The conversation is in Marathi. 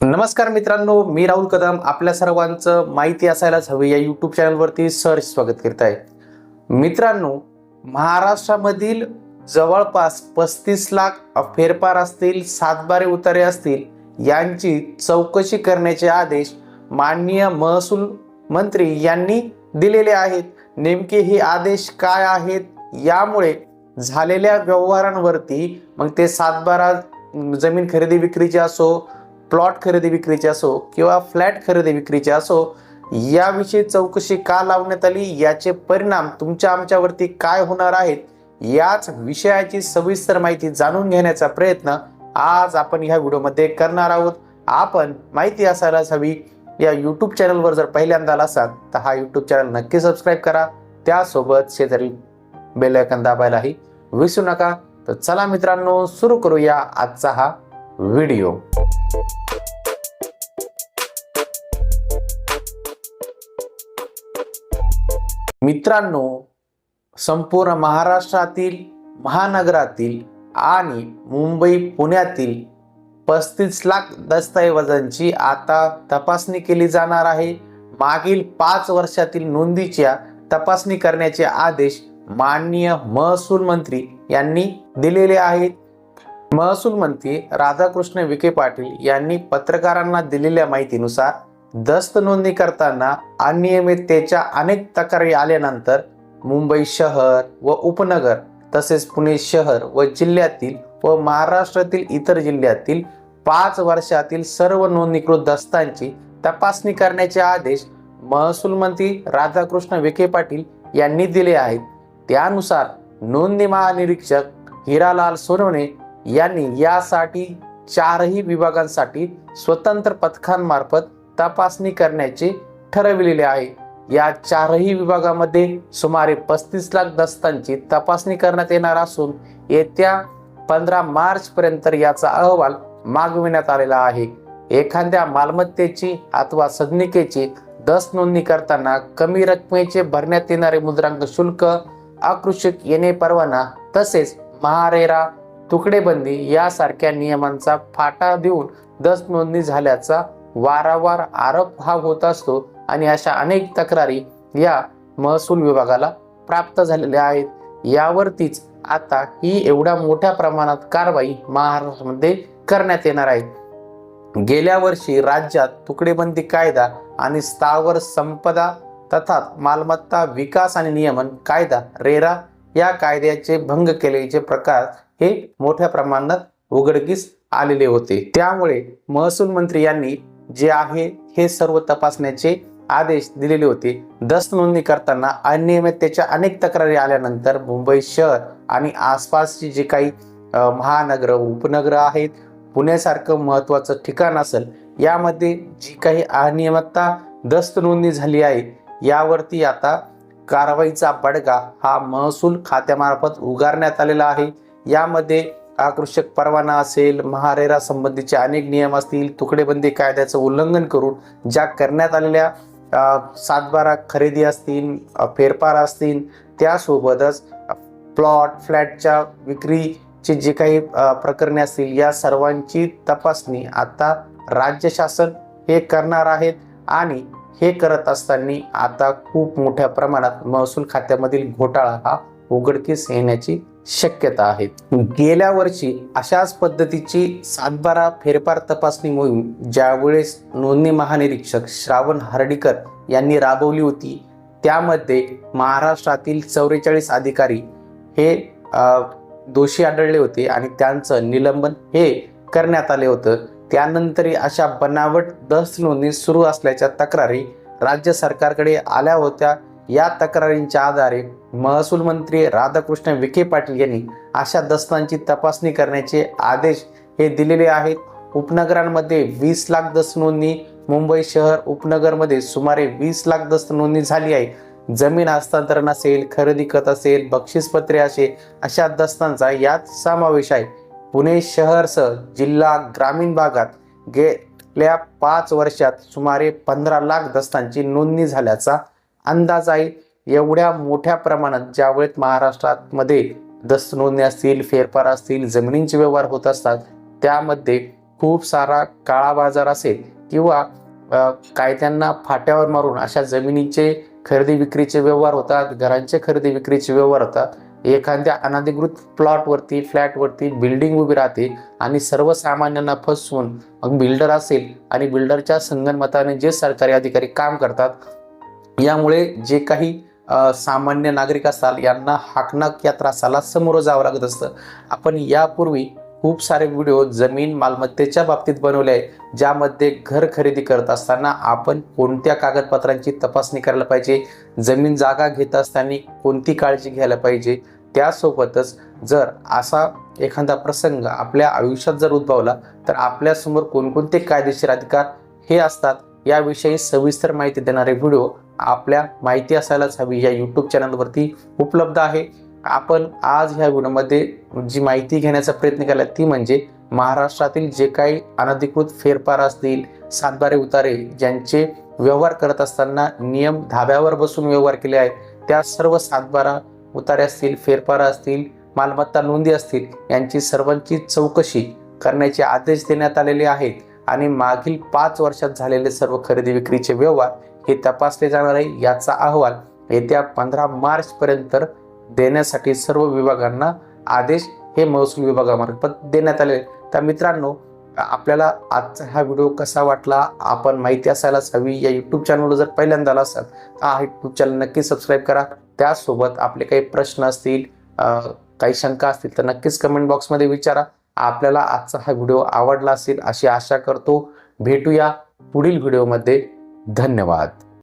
नमस्कार मित्रांनो मी राहुल कदम. आपल्या सर्वांचं माहिती असायलाच हवी. या यूट्यूब चॅनलवरती सर स्वागत करत आहे. मित्रांनो महाराष्ट्रामधील जवळपास पस्तीस लाख फेरफार असतील सातबारे उतारे असतील यांची चौकशी करण्याचे आदेश माननीय महसूल मंत्री यांनी दिलेले आहेत. नेमके हे आदेश काय आहेत? यामुळे झालेल्या व्यवहारांवरती मग ते सातबारा जमीन खरेदी विक्रीचे असो प्लॉट खरेदी विक्रीचे असो किंवा फ्लॅट खरेदी विक्रीचे असो याविषयी चौकशी का लावण्यात आली? याचे परिणाम तुमच्या आमच्यावरती काय होणार आहेत? याच विषयाची सविस्तर माहिती जाणून घेण्याचा प्रयत्न आज आपण ह्या व्हिडिओमध्ये करणार आहोत. आपण माहिती असायलाच हवी. या यूट्यूब चॅनलवर जर पहिल्यांदा आला असाल तर हा यूट्यूब चॅनल नक्की सबस्क्राईब करा. त्यासोबत शेजारी बेलायकन दाबायलाही विसरू नका. तर चला मित्रांनो सुरू करूया आजचा हा व्हिडिओ. मित्रांनो संपूर्ण महाराष्ट्रातील महानगरातील आणि मुंबई पुण्यातील पस्तीस लाख दस्तऐवजांची आता तपासणी केली जाणार आहे. मागील पाच वर्षातील नोंदीच्या तपासणी करण्याचे आदेश माननीय महसूल मंत्री यांनी दिलेले आहेत. महसूल मंत्री राधाकृष्ण विखे पाटील यांनी पत्रकारांना दिलेल्या माहितीनुसार दस्त नोंदणी करताना अनियमिततेच्या अनेक तक्रारी आल्यानंतर मुंबई शहर व उपनगर तसेच पुणे शहर व जिल्ह्यातील व महाराष्ट्रातील इतर जिल्ह्यातील पाच वर्षातील सर्व नोंदणीकृत दस्तांची तपासणी करण्याचे आदेश महसूल मंत्री राधाकृष्ण विखे पाटील यांनी दिले आहेत. त्यानुसार नोंदणी महानिरीक्षक हिरालाल सोनवणे यांनी यासाठी चारही विभागांसाठी स्वतंत्र पथकांमार्फत तपासणी करण्याचे ठरविलेले आहे. या चारही विभागामध्ये सुमारे पस्तीस लाख दस्तांची तपासणी करण्यात येणार असून येत्या पंधरा मार्च पर्यंत याचा अहवाल मागविण्यात आलेला आहे. एखाद्या मालमत्तेची अथवा सदनिकेची दस नोंदणी करताना कमी रकमेचे भरण्यात येणारे मुद्रांक शुल्क आकृषक येणे परवाना तसेच महारेरा तुकडेबंदी यासारख्या नियमांचा फाटा देऊन दस्त नोंदणी झाल्याचा वारंवार आरोप हा होत असतो आणि अशा अनेक तक्रारी या महसूल विभागाला प्राप्त झालेल्या आहेत. यावरतीच आता ही एवढ्या मोठ्या प्रमाणात कारवाई महाराष्ट्रामध्ये करण्यात येणार आहे. गेल्या वर्षी राज्यात तुकडेबंदी कायदा आणि स्थावर संपदा तथा मालमत्ता विकास आणि नियमन कायदा रेरा या कायद्याचे भंग केल्याचे प्रकार हे मोठ्या प्रमाणात उघडकीस आलेले होते. त्यामुळे महसूल मंत्री यांनी जे आहे हे सर्व तपासण्याचे आदेश दिलेले होते. दस्त नोंदणी करताना अनियमिततेच्या अनेक तक्रारी आल्यानंतर मुंबई शहर आणि आसपासची जे काही महानगर उपनगर आहेत पुण्यासारखं महत्त्वाचं ठिकाण असेल यामध्ये जी काही अनियमितता दस्त नोंदणी झाली आहे यावरती आता कारवाईचा बडगा हा महसूल खात्यामार्फत उगारण्यात आलेला आहे. यामध्ये आकर्षक परवाना असेल महारेरा संबंधीचे अनेक नियम असतील तुकडेबंदी कायद्याचं उल्लंघन करून ज्या करण्यात आलेल्या सातबारा खरेदी असतील फेरफार असतील त्यासोबतच प्लॉट फ्लॅटच्या विक्रीचे जे काही प्रकरणे असतील या सर्वांची तपासणी आता राज्य शासन हे करणार आहेत आणि हे करत असताना आता खूप मोठ्या प्रमाणात महसूल खात्यामधील घोटाळा हा उघडकीस येण्याची शक्यता आहे. गेल्या वर्षी अशाच पद्धतीची सातबारा फेरफार तपासणी मोहीम ज्यावेळेस नोंदणी महानिरीक्षक श्रावण हर्डीकर यांनी राबवली होती त्यामध्ये महाराष्ट्रातील चौवेचाळीस अधिकारी हे दोषी आढळले होते आणि त्यांचं निलंबन हे करण्यात आले होतं. त्यानंतर अशा बनावट दस्त नोंदणी सुरू असल्याच्या तक्रारी राज्य सरकारकडे आल्या होत्या. या तक्रारींच्या आधारे महसूल मंत्री राधाकृष्ण विखे पाटील यांनी अशा दस्तांची तपासणी करण्याचे आदेश हे दिलेले आहेत. उपनगरांमध्ये वीस लाख दस्त नोंदणी मुंबई शहर उपनगरमध्ये सुमारे वीस लाख दस्त नोंदणी झाली आहे. जमीन हस्तांतरण असेल खरेदी खत असेल बक्षीसपत्रे असे अशा दस्तांचा यात समावेश आहे. पुणे शहरसह जिल्हा ग्रामीण भागात गेल्या पाच वर्षात सुमारे पंधरा लाख दस्तांची नोंदणी झाल्याचा अंदाज आहे एवढ्या मोठ्या प्रमाणात ज्यावेळेस महाराष्ट्रामध्ये दस्त नोंदणी असतील फेरफार असतील जमिनींचे व्यवहार होत असतात त्यामध्ये खूप सारा काळा बाजार असेल किंवा कायद्यांना फाट्यावर मारून अशा जमिनीचे खरेदी विक्रीचे व्यवहार होतात घरांचे खरेदी विक्रीचे व्यवहार होतात. एखाद्या अनधिकृत प्लॉटवरती फ्लॅटवरती बिल्डिंग उभी राहते आणि सर्वसामान्यांना फसवून मग बिल्डर असेल आणि बिल्डरच्या संगणमताने जे सरकारी अधिकारी काम करतात यामुळे जे काही सामान्य नागरिक असाल यांना हाकनाक या त्रासाला समोरं जावं लागत असतं. आपण यापूर्वी खूप सारे व्हिडिओ जमीन मालमत्तेच्या बाबतीत बनवले आहे ज्यामध्ये घर खरेदी करत असताना आपण कोणत्या कागदपत्रांची तपासणी करायला पाहिजे जमीन जागा घेत असताना कोणती काळजी घ्यायला पाहिजे त्यासोबतच जर असा एखादा प्रसंग आपल्या आयुष्यात जर उद्भवला तर आपल्यासमोर कोणकोणते कायदेशीर अधिकार हे असतात याविषयी सविस्तर माहिती देणारे व्हिडिओ आपल्या माहिती असायलाच हवी या यूट्यूब चॅनलवरती उपलब्ध आहे. आपण आज ह्या व्हिडिओमध्ये जी माहिती घेण्याचा प्रयत्न केला ती म्हणजे महाराष्ट्रातील जे काही अनधिकृत फेरफार असतील सातबारे उतारे ज्यांचे व्यवहार करत असताना नियम धाब्यावर बसून व्यवहार केले आहेत त्या सर्व सातबारा उतारे असतील फेरफार असतील मालमत्ता नोंदी असतील यांची सर्वांची चौकशी करण्याचे आदेश देण्यात आलेले आहेत. आणि मागील पाच वर्षात झालेले सर्व खरेदी विक्रीचे व्यवहार हे तपासले जाणार आहे याचा अहवाल येत्या पंधरा मार्च पर्यंत देण्यासाठी सर्व विभागांना आदेश हे महसूल विभागामार्फत देण्यात आले तर मित्रांनो आपल्याला आजचा हा व्हिडिओ कसा वाटला? आपण माहिती असायलाच हवी. या यूट्यूब चॅनलवर जर पहिल्यांदा आला असाल तर हा यूट्यूब चॅनल नक्की सबस्क्राईब करा. त्यासोबत आपले काही प्रश्न असतील काही शंका असतील तर नक्कीच कमेंट बॉक्समध्ये विचारा. आपल्याला आजचा हा व्हिडिओ आवडला असेल अशी आशा करतो. भेटूया पुढील व्हिडिओमध्ये. धन्यवाद.